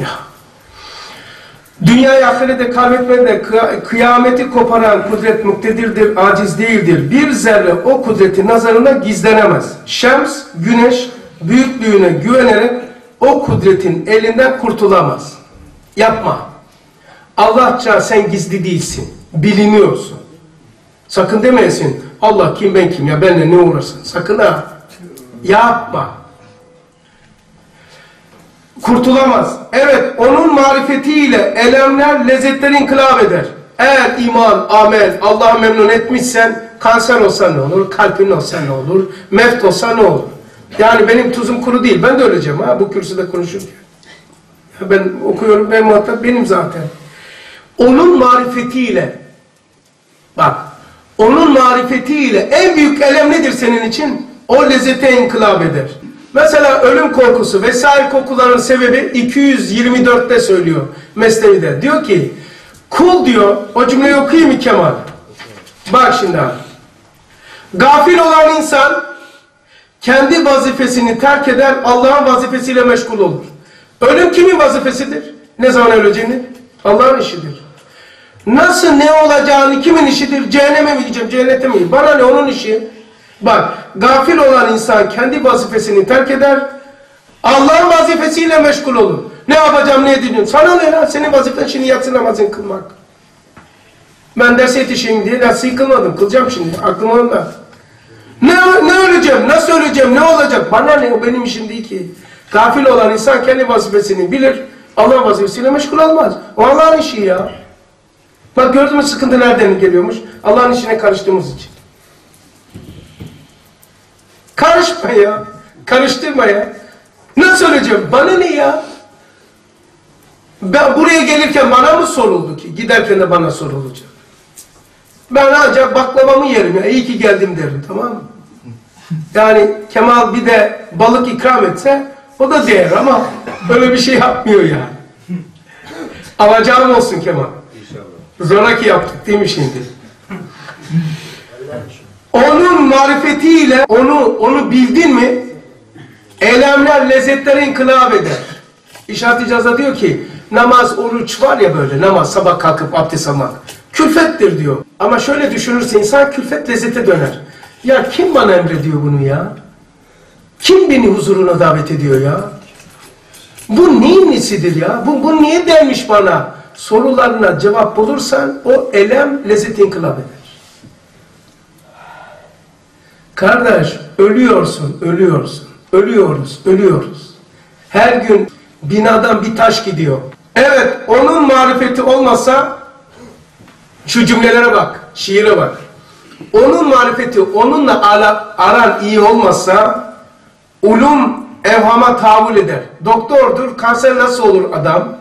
Ya. Dünyayı ahirete kaybetmede kıyameti koparan kudret muktedirdir, aciz değildir. Bir zerre o kudreti nazarına gizlenemez. Şems, güneş büyüklüğüne güvenerek o kudretin elinden kurtulamaz. Yapma. Allahça sen gizli değilsin. Biliniyorsun. Sakın demeyesin. Allah kim ben kim ya benimle ne uğraşsın. Sakın ha. Yapma. Kurtulamaz. Evet onun marifetiyle elemler lezzetleri inkılap eder. Eğer iman, amel, Allah'ı memnun etmişsen kanser olsa ne olur, kalbin olsa ne olur, meft olsa ne olur. Yani benim tuzum kuru değil. Ben de öleceğim ha bu kürsüde konuşurken. Ben okuyorum, ben muhatap benim zaten. Onun marifetiyle bak onun marifetiyle en büyük elem nedir senin için? O lezzete inkılap eder. Mesela ölüm korkusu vesaire kokuların sebebi 224'te söylüyor Mesnevi'de. Diyor ki kul diyor o cümleyi okuyayım mı Kemal? Bak şimdi abi. Gafil olan insan kendi vazifesini terk eder Allah'ın vazifesiyle meşgul olur. Ölüm kimin vazifesidir? Ne zaman öleceğini? Allah'ın işidir. Nasıl ne olacağını kimin işidir? Cehenneme mi gideceğim, cennete mi? Bana ne onun işi? Bak, gafil olan insan kendi vazifesini terk eder, Allah'ın vazifesiyle meşgul olur. Ne yapacağım, ne edeceğim? Sana ne lan? Senin vazifen şimdi yatsı namazını kılmak. Ben ders yetişeyim diye dersi kılmadım. Kılacağım şimdi. Aklım onda. Ne, ne öleceğim? Nasıl öleceğim? Ne olacak? Bana ne? O benim işim değil ki. Gafil olan insan kendi vazifesini bilir. Allah vazifesiyle meşgul olmaz. O Allah'ın işi ya. Bak gördün mü sıkıntı nereden geliyormuş? Allah'ın işine karıştığımız için. Karışma ya. Karıştırma ya. Nasıl öleceğim? Bana ne ya? Ben buraya gelirken bana mı soruldu ki? Giderken de bana sorulacak. Ben ancak baklavamı yerim ya. İyi ki geldim derim tamam mı? Yani Kemal bir de balık ikram etse o da değer ama öyle bir şey yapmıyor yani. Alacağım olsun Kemal. Zoraki yaptık değil mi şimdi? Onun marifetiyle onu onu bildin mi eylemler lezzetlere inkılap eder. İşaret icaza diyor ki namaz, oruç var ya böyle namaz sabah kalkıp abdest almak. Külfettir diyor. Ama şöyle düşünürse insan külfet lezzete döner. Ya kim bana emrediyor bunu ya? Kim beni huzuruna davet ediyor ya? Bu neyin nesidir ya? Bu, bu niye dermiş bana? Sorularına cevap bulursan o elem lezzet inkılap eder. Kardeş ölüyorsun, ölüyorsun. Ölüyoruz, ölüyoruz. Her gün binadan bir taş gidiyor. Evet, onun marifeti olmasa şu cümlelere bak, şiire bak. Onun marifeti, onunla ala, aran iyi olmasa ulum evhama tahammül eder. Doktordur, kanser nasıl olur adam?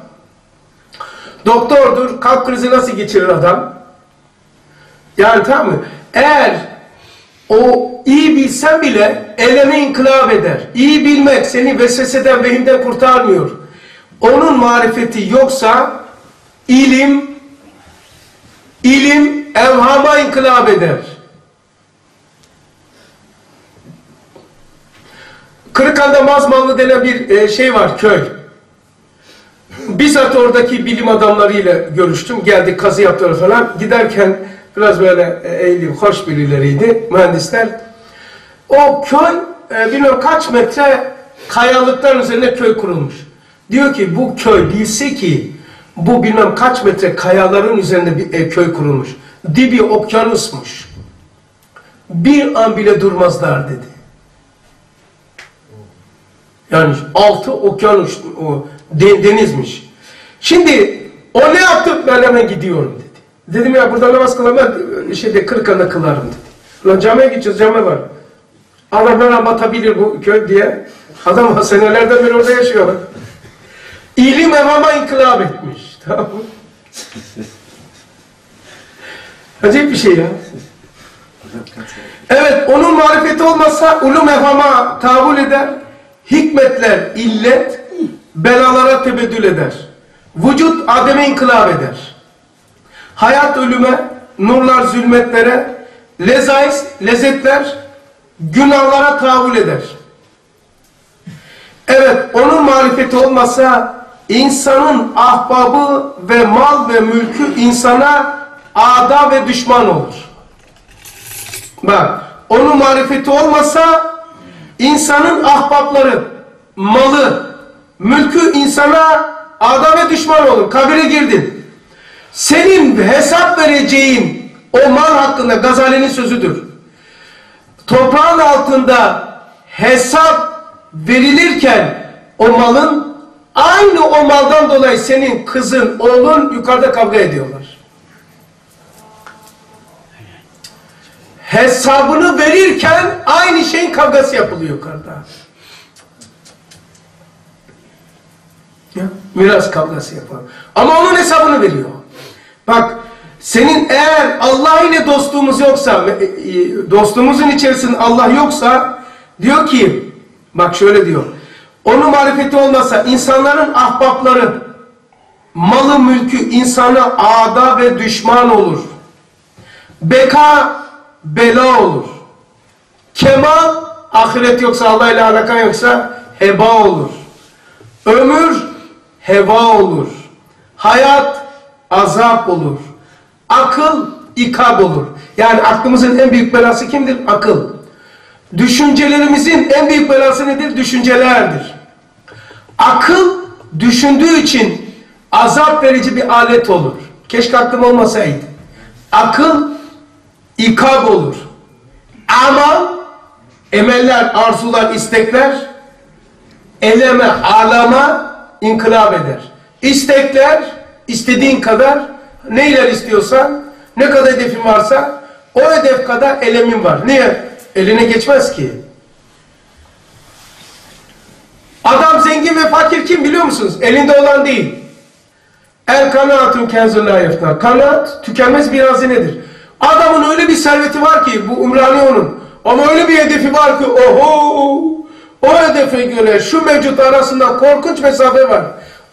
Doktordur, kalp krizi nasıl geçirir adam? Yani tamam mı? Eğer o bilsen bile eleme inkılap eder. İyi bilmek seni vesveseden, vehimden kurtarmıyor. Onun marifeti yoksa ilim ilim evhama inkılap eder. Kırıkhan'da Mazmanlı denen bir e, şey var, köy. Bizzat oradaki bilim adamlarıyla görüştüm. Geldik, kazı yaptılar falan. Giderken biraz böyle e, eğilim, hoş birileriydi, mühendisler. O köy, e, bilmem kaç metre kayalıklar üzerine köy kurulmuş. Diyor ki bu köy bilse ki bu bilmem kaç metre kayaların üzerinde bir e, köy kurulmuş. Dibi okyanusmuş. Bir an bile durmazlar dedi. Yani altı okyanus, o denizmiş. Şimdi o ne yaptı? Ben hemen gidiyorum dedi. Dedim ya burada namaz kılamam, şeyde Kırıkan'da kılarım dedi. Lan camiye gideceğiz, cami var. Bana batabilir bu köy diye. Adam senelerden beri orada yaşıyor. İlim evama inkılap etmiş. Tamam mı? Acayip bir şey ya. Evet, onun marifeti olmazsa ulum evhama tahammül eder. Hikmetler illet, belalara tebeddül eder. Vücut ademe inkılap eder. Hayat ölüme, nurlar zulmetlere, lezaiz, lezzetler günahlara tahammül eder. Evet, onun marifeti olmasa insanın ahbabı ve mal ve mülkü insana ada ve düşman olur. Bak, onun marifeti olmasa insanın ahbapları, malı, mülkü insana ada ve düşman olur. Kabire girdin. Senin hesap vereceğin o mal hakkında Gazali'nin sözüdür. Toprağın altında hesap verilirken o malın aynı o maldan dolayı senin kızın, oğlun yukarıda kavga ediyorlar. Hesabını verirken aynı şeyin kavgası yapılıyor yukarıda. Ya, miras kavgası yapar. Ama onun hesabını veriyor. Bak senin eğer Allah ile dostluğumuz yoksa, e, e, dostluğumuzun içerisinde Allah yoksa diyor ki, bak şöyle diyor. Onun marifeti olmasa insanların ahbapları, malı mülkü insana ada ve düşman olur. Beka bela olur. Kemal ahiret yoksa Allah ile alakan yoksa heba olur. Ömür heva olur. Hayat azap olur. Akıl ikab olur. Yani aklımızın en büyük belası kimdir? Akıl. Düşüncelerimizin en büyük belası nedir? Düşüncelerdir. Akıl düşündüğü için azap verici bir alet olur. Keşke aklım olmasaydı. Akıl ikab olur. Amal, emeller, arzular, istekler, eleme, alama inkılap eder. İstekler, istediğin kadar, neyler istiyorsan, ne kadar hedefin varsa, o hedef kadar elemin var. Niye? Eline geçmez ki. Adam zengin ve fakir kim biliyor musunuz? Elinde olan değil. El kanaatun kenzun la. Kanaat tükenmez bir hazinedir. Adamın öyle bir serveti var ki bu Umrani onun. Ama öyle bir hedefi var ki oho o hedefe göre şu mevcut arasında korkunç mesafe var.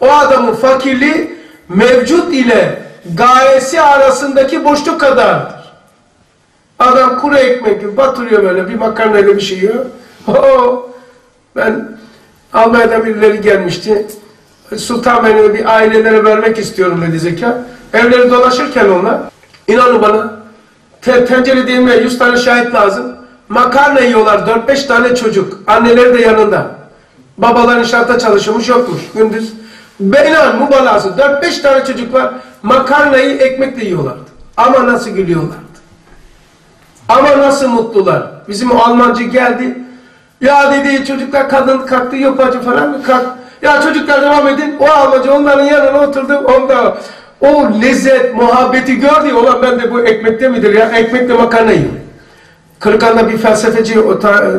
O adamın fakirliği mevcut ile gayesi arasındaki boşluk kadardır. Adam kuru ekmek gibi batırıyor böyle bir makarnayla bir şey yiyor. Oho, ben Almanya'da birileri gelmişti. Sultanbeyli'ne bir ailelere vermek istiyorum dedi zeka. Evleri dolaşırken onlar, inanın bana, te tencere değirmeye 100 tane şahit lazım. Makarna yiyorlar 4-5 tane çocuk. Anneleri de yanında. Babalar inşaatta çalışıyormuş yokmuş gündüz. Beynan mübalağası 4-5 tane çocuk var. Makarnayı ekmekle yiyorlardı. Ama nasıl gülüyorlardı. Ama nasıl mutlular. Bizim o Almancı geldi. Ya dedi çocuklar kadın kalktı yok bacı falan kalk. Ya çocuklar devam edin. O Almancı onların yanına oturdu. Onda o lezzet, muhabbeti gördü. Ulan ben de bu ekmekte midir ya? Ekmekle makarna yiyorum. Kırıkan'da bir felsefeci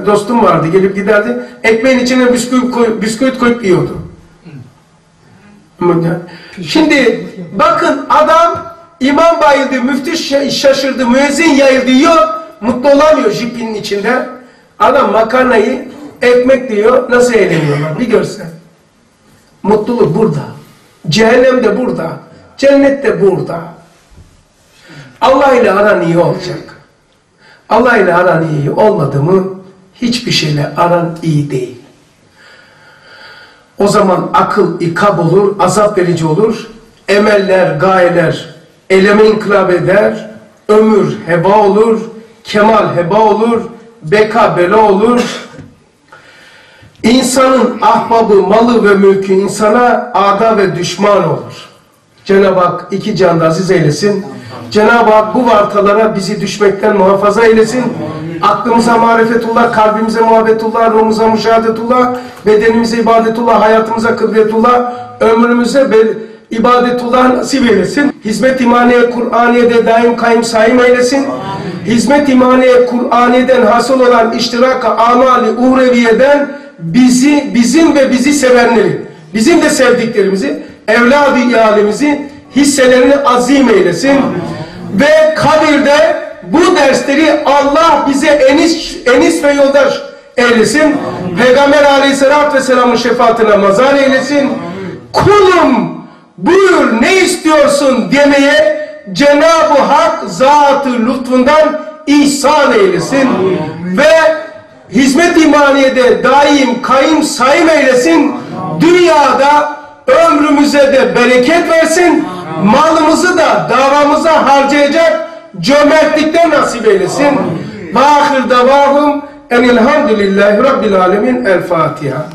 dostum vardı. Gelip giderdi. Ekmeğin içine bisküvit, koy, bisküvit koyup yiyordu. Şimdi bakın adam imam bayıldı, müftü şaşırdı, müezzin yayıldı, yok. Mutlu olamıyor jipinin içinde. Adam makarnayı ekmek diyor, nasıl eğleniyorlar bir görsen. Mutluluk burada. Cehennem de burada. Cennet de burada. Allah ile aran iyi olacak. Allah ile aran iyi olmadı mı hiçbir şeyle aran iyi değil. O zaman akıl ikab olur, azap verici olur. Emeller, gayeler eleme inkılap eder. Ömür heba olur. Kemal heba olur. Beka bela olur. İnsanın ahbabı, malı ve mülkü insana ada ve düşman olur. Cenab-ı Hak iki canda aziz eylesin. Cenab-ı Hak bu vartalara bizi düşmekten muhafaza eylesin. Aklımıza marifetullah, kalbimize muhabbetullah, ruhumuza müşahadetullah, bedenimize ibadetullah, hayatımıza kıbliyetullah, ömrümüze ibadetullah nasip eylesin. Hizmet imaniye Kur'aniye'de daim kayım saim eylesin. Hizmet imaniye Kur'aniye'den hasıl olan iştirak amali uhreviyeden bizi, bizim ve bizi sevenleri, bizim de sevdiklerimizi, evladı ihalemizi hisselerini azim eylesin. Amin. Ve kabirde bu dersleri Allah bize enis, enis ve yoldaş eylesin. Peygamber aleyhissalatü vesselamın şefaatine mazar eylesin. Kulum buyur ne istiyorsun demeye Cenab-ı Hak zatı lütfundan ihsan eylesin. Ve hizmet imaniyede daim kayım sayım eylesin. Dünyada ömrümüze de bereket versin. Malımızı da davamıza harcayacak cömertlikten nasip eylesin. Ve ahir davahum enilhamdülillahi rabbil alemin. El Fatiha.